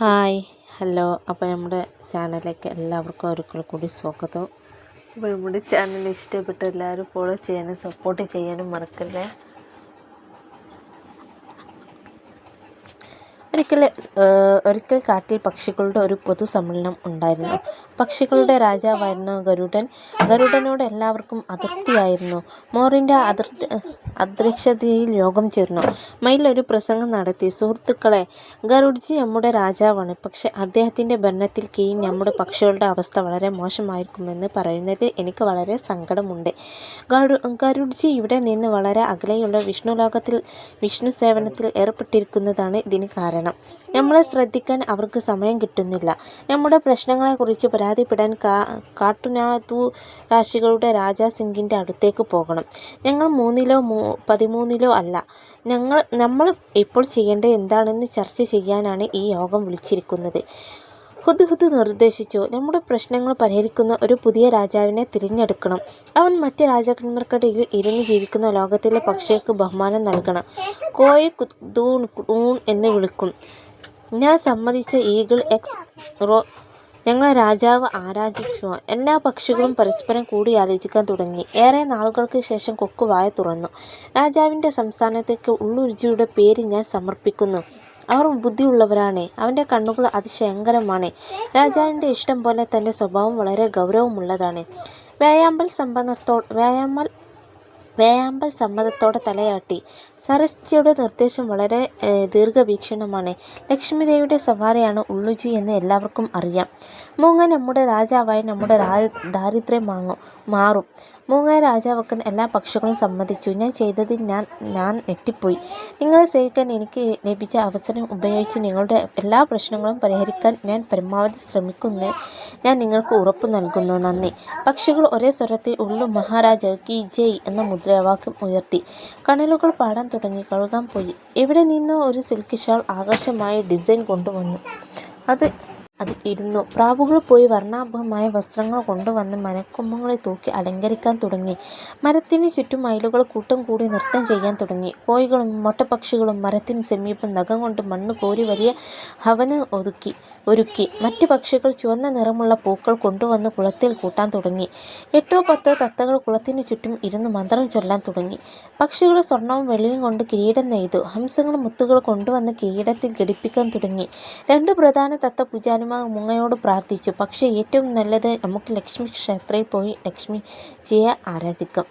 Hi hello. അപ്പോൾ നമ്മുടെ ചാനലിലേക്ക് എല്ലാവർക്കും ഒരിക്കൽ കൂടി സ്വാഗതം. അപ്പോൾ നമ്മുടെ ചാനൽ ഇഷ്ടപ്പെട്ട എല്ലാവരും ഫോളോ ചെയ്യാനും സപ്പോർട്ട് ചെയ്യാനും മറക്കല്ലേ? ഒരിക്കൽ ഒരിക്കൽ കാട്ടിൽ പക്ഷികളുടെ ഒരു പൊതു സമ്മേളനം ഉണ്ടായിരുന്നു. പക്ഷികളുടെ രാജാവായിരുന്നു ഗരുഡൻ ഗരുഡനോട് എല്ലാവർക്കും അതൃപ്തിയായിരുന്നു മോറിന്റെ അതിർത്തി അധ്യക്ഷതയിൽ യോഗം ചേർന്നു. മയിൽ ഒരു പ്രസംഗം നടത്തി. സുഹൃത്തുക്കളെ ഗരുഡ്ജി നമ്മുടെ രാജാവാണ്. പക്ഷേ അദ്ദേഹത്തിന്റെ ഭരണത്തിൽ കീഴിൽ നമ്മുടെ പക്ഷികളുടെ അവസ്ഥ വളരെ മോശമായിരിക്കുമെന്ന് പറയുന്നത് എനിക്ക് വളരെ സങ്കടമുണ്ട്. ഗരു ഗരുഡ്ജി ഇവിടെ നിന്ന് വളരെ അകലെയുള്ള വിഷ്ണു ലോകത്തിൽ വിഷ്ണു സേവനത്തിൽ ഏർപ്പെട്ടിരിക്കുന്നതാണ് ഇതിന് കാരണം. നമ്മളെ ശ്രദ്ധിക്കാൻ അവർക്ക് സമയം കിട്ടുന്നില്ല. നമ്മുടെ പ്രശ്നങ്ങളെക്കുറിച്ച് പരാതിപ്പെടാൻ കാ കാട്ടുനാതു രാശികളുടെ രാജാ സിംഗിന്റെ അടുത്തേക്ക് പോകണം. ഞങ്ങൾ മൂന്നിലോ മൂ പതിമൂന്നിലോ അല്ല. ഞങ്ങൾ നമ്മൾ ഇപ്പോൾ ചെയ്യേണ്ടത് എന്താണെന്ന് ചർച്ച ചെയ്യാനാണ് ഈ യോഗം വിളിച്ചിരിക്കുന്നത്. ഹുദ്ഹുദ് നിർദ്ദേശിച്ചു. നമ്മുടെ പ്രശ്നങ്ങൾ പരിഹരിക്കുന്ന ഒരു പുതിയ രാജാവിനെ തിരഞ്ഞെടുക്കണം. അവൻ മറ്റ് രാജാക്കന്മാർക്കിടയിൽ ഇരുന്ന് ജീവിക്കുന്ന ലോകത്തിലെ പക്ഷികൾക്ക് ബഹുമാനം നൽകണം. കോയ് കുത്തൂൺ കുൺ എന്ന് വിളിക്കും. ഞാൻ സമ്മതിച്ച ഈഗിൾ എക്സ് റോ ഞങ്ങളെ രാജാവ് ആരാധിച്ചു. എല്ലാ പക്ഷികളും പരസ്പരം കൂടി കൂടിയാലോചിക്കാൻ തുടങ്ങി. ഏറെ നാളുകൾക്ക് ശേഷം കൊക്ക് വായ തുറന്നു. രാജാവിന്റെ സംസ്ഥാനത്തേക്ക് ഉള്ളുരുചിയുടെ പേര് ഞാൻ സമർപ്പിക്കുന്നു. അവർ ബുദ്ധിയുള്ളവരാണ്. അവന്റെ കണ്ണുകൾ അതിശയങ്കരമാണ്. രാജാവിന്റെ ഇഷ്ടം പോലെ തന്റെ സ്വഭാവം വളരെ ഗൗരവമുള്ളതാണ്. വ്യായാമ്പൽ സമ്പന്നത്തോ വ്യായാമൽ വേയാമ്പൽ സമ്മതത്തോടെ തലയാട്ടി. സരസ്റ്റിയുടെ നിർദ്ദേശം വളരെ ദീർഘവീക്ഷണമാണ്. ലക്ഷ്മിദേവിയുടെ സവാരിയാണ് ഉള്ളുജി എന്ന് എല്ലാവർക്കും അറിയാം. മൂങ്ങ നമ്മുടെ രാജാവായി നമ്മുടെ ദാരിദ്ര്യം വാങ്ങും മാറും. മൂങ്ങ രാജാവക്കൻ എല്ലാ പക്ഷികളും സമ്മതിച്ചു. ഞാൻ ചെയ്തതിൽ ഞാൻ ഞാൻ നെറ്റിപ്പോയി നിങ്ങളെ സേവിക്കാൻ എനിക്ക് ലഭിച്ച അവസരം ഉപയോഗിച്ച് നിങ്ങളുടെ എല്ലാ പ്രശ്നങ്ങളും പരിഹരിക്കാൻ ഞാൻ പരമാവധി ശ്രമിക്കുന്നു. ഞാൻ നിങ്ങൾക്ക് ഉറപ്പ് നൽകുന്നു. നന്ദി. പക്ഷികൾ ഒരേ സ്വരത്തിൽ ഉള്ളു മഹാരാജാവ് കി ജയ് എന്ന മുദ്രാവാക്യം ഉയർത്തി. കണലുകൾ പാടാൻ തുടങ്ങി. കഴുകാൻ പോയി. എവിടെ നിന്നോ ഒരു സിൽക്ക് ഷാൾ ആകർഷമായ ഡിസൈൻ കൊണ്ടുവന്നു. അത് അതിൽ ഇരുന്നു. പ്രാവുകൾ പോയി വർണാഭമായ വസ്ത്രങ്ങൾ കൊണ്ടുവന്ന് മരക്കൊമ്പുകളിൽ തൂക്കി അലങ്കരിക്കാൻ തുടങ്ങി. മരത്തിന് ചുറ്റും മയിലുകൾ കൂട്ടം കൂടി നൃത്തം ചെയ്യാൻ തുടങ്ങി. കോഴികളും മൊട്ടപ്പക്ഷികളും മരത്തിന് സമീപം നഖം കൊണ്ട് മണ്ണ് കോരി വലിയ ഹവന് ഒതുക്കി ഒരുക്കി. മറ്റ് പക്ഷികൾ ചുവന്ന നിറമുള്ള പൂക്കൾ കൊണ്ടുവന്ന് കുളത്തിൽ കൂട്ടാൻ തുടങ്ങി. എട്ടോ പത്തോ തത്തകൾ കുളത്തിന് ചുറ്റും ഇരുന്ന് മന്ത്രം ചൊല്ലാൻ തുടങ്ങി. പക്ഷികൾ സ്വർണവും വെള്ളിയും കൊണ്ട് കിരീടം നെയ്തു. ഹംസങ്ങൾ മുത്തുകൾ കൊണ്ടുവന്ന് കിരീടത്തിൽ ഘടിപ്പിക്കാൻ തുടങ്ങി. രണ്ട് പ്രധാന തത്ത പൂജാനും ഹനുമാൻ മുങ്ങയോട് പ്രാർത്ഥിച്ചു. പക്ഷേ ഏറ്റവും നല്ലത് നമുക്ക് ലക്ഷ്മി ക്ഷേത്രയിൽ പോയി ലക്ഷ്മിജിയെ ആരാധിക്കാം.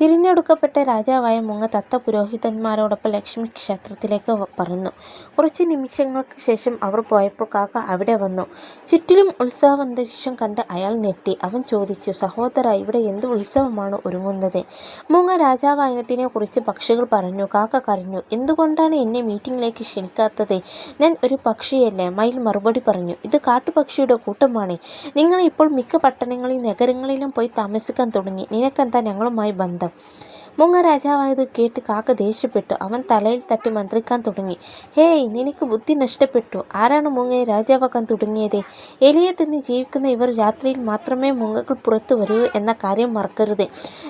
തിരഞ്ഞെടുക്കപ്പെട്ട രാജാവായ മുങ്ങ തത്ത പുരോഹിതന്മാരോടൊപ്പം ലക്ഷ്മി ക്ഷേത്രത്തിലേക്ക് പറന്നു. കുറച്ച് നിമിഷങ്ങൾക്ക് ശേഷം അവർ പോയപ്പോൾ കാക്ക അവിടെ വന്നു. ചുറ്റിലും ഉത്സവാന്തരീക്ഷം കണ്ട് അയാൾ ഞെട്ടി. അവൻ ചോദിച്ചു സഹോദര ഇവിടെ എന്ത് ഉത്സവമാണ് ഒരുങ്ങുന്നത്? മുങ്ങ രാജാവായതിനെ കുറിച്ച് പക്ഷികൾ പറഞ്ഞു. കാക്ക കരഞ്ഞു. എന്തുകൊണ്ടാണ് എന്നെ മീറ്റിംഗിലേക്ക് ക്ഷണിക്കാത്തത്? ഞാൻ ഒരു പക്ഷിയല്ലേ മയിൽ മറുപടി പറഞ്ഞു. ഇത് കാട്ടുപക്ഷിയുടെ കൂട്ടമാണ്. നിങ്ങൾ ഇപ്പോൾ മിക്ക പട്ടണങ്ങളിലും നഗരങ്ങളിലും പോയി താമസിക്കാൻ തുടങ്ങി. നിനക്കെന്താ ഞങ്ങളുമായി ബന്ധം? 对 മുങ്ങ രാജാവായത് കേട്ട് കാക്ക ദേഷ്യപ്പെട്ടു. അവൻ തലയിൽ തട്ടി മന്ത്രിക്കാൻ തുടങ്ങി. ഹേയ് നിനക്ക് ബുദ്ധി നഷ്ടപ്പെട്ടു. ആരാണ് മുങ്ങയെ രാജാവാക്കാൻ തുടങ്ങിയത്? എലിയെ തന്നെ ജീവിക്കുന്ന ഇവർ രാത്രിയിൽ മാത്രമേ മുങ്ങകൾ പുറത്തു വരൂ എന്ന കാര്യം മറക്കരുത്.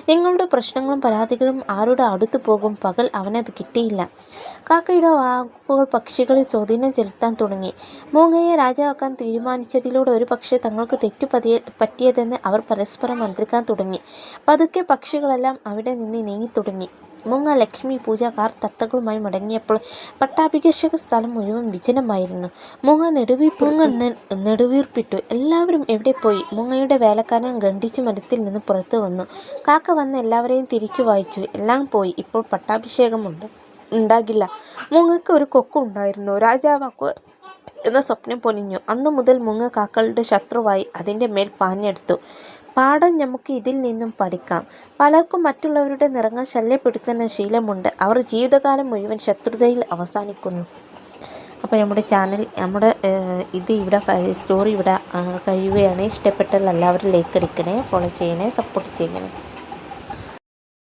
നിങ്ങളുടെ പ്രശ്നങ്ങളും പരാതികളും ആരുടെ അടുത്തു പോകും? പകൽ അവനത് കിട്ടിയില്ല. കാക്കയുടെ വാക്കുകൾ പക്ഷികളിൽ സ്വാധീനം ചെലുത്താൻ തുടങ്ങി. മൂങ്ങയെ രാജാവാക്കാൻ തീരുമാനിച്ചതിലൂടെ ഒരു പക്ഷേ തങ്ങൾക്ക് തെറ്റു പറ്റിയതെന്ന് അവർ പരസ്പരം മന്ത്രിക്കാൻ തുടങ്ങി. പതുക്കെ പക്ഷികളെല്ലാം അവിടെ നിന്ന് നീങ്ങിത്തുടങ്ങി. മുങ്ങ ലക്ഷ്മി പൂജക്കാർ തത്തകളുമായി മടങ്ങിയപ്പോൾ പട്ടാഭിഷേക സ്ഥലം മുഴുവൻ വിജനമായിരുന്നു. മുങ്ങ നെടുവീർ മുങ്ങ നെടുവീർപ്പിട്ടു. എല്ലാവരും എവിടെ പോയി? മുങ്ങയുടെ വേലക്കാരൻ ഖണ്ഡിച്ച് മരത്തിൽ നിന്ന് പുറത്തു വന്നു. കാക്ക വന്ന് എല്ലാവരെയും തിരിച്ചു വായിച്ചു. എല്ലാം പോയി. ഇപ്പോൾ പട്ടാഭിഷേകമുണ്ട്. ഉണ്ടാകില്ല. മുങ്ങക്ക് ഒരു കൊക്കുണ്ടായിരുന്നു രാജാവാക്കു എന്ന സ്വപ്നം പൊലിഞ്ഞു അന്നു മുതൽ മുങ്ങ കാക്കളുടെ ശത്രുവായി അതിന്റെ മേൽ പാഞ്ഞെടുത്തു. പാഠം നമുക്ക് ഇതിൽ നിന്നും പഠിക്കാം. പലർക്കും മറ്റുള്ളവരുടെ നിറങ്ങൾ ശല്യപ്പെടുത്തുന്ന ശീലമുണ്ട്. അവർ ജീവിതകാലം മുഴുവൻ ശത്രുതയിൽ അവസാനിക്കുന്നു. അപ്പോൾ നമ്മുടെ ചാനൽ നമ്മുടെ ഇത് ഇവിടെ സ്റ്റോറി ഇവിടെ കഴിയുകയാണ്. ഇഷ്ടപ്പെട്ടാൽ എല്ലാവരും ലൈക്ക് അടിക്കണേ ഫോളോ ചെയ്യണേ സപ്പോർട്ട് ചെയ്യണേ.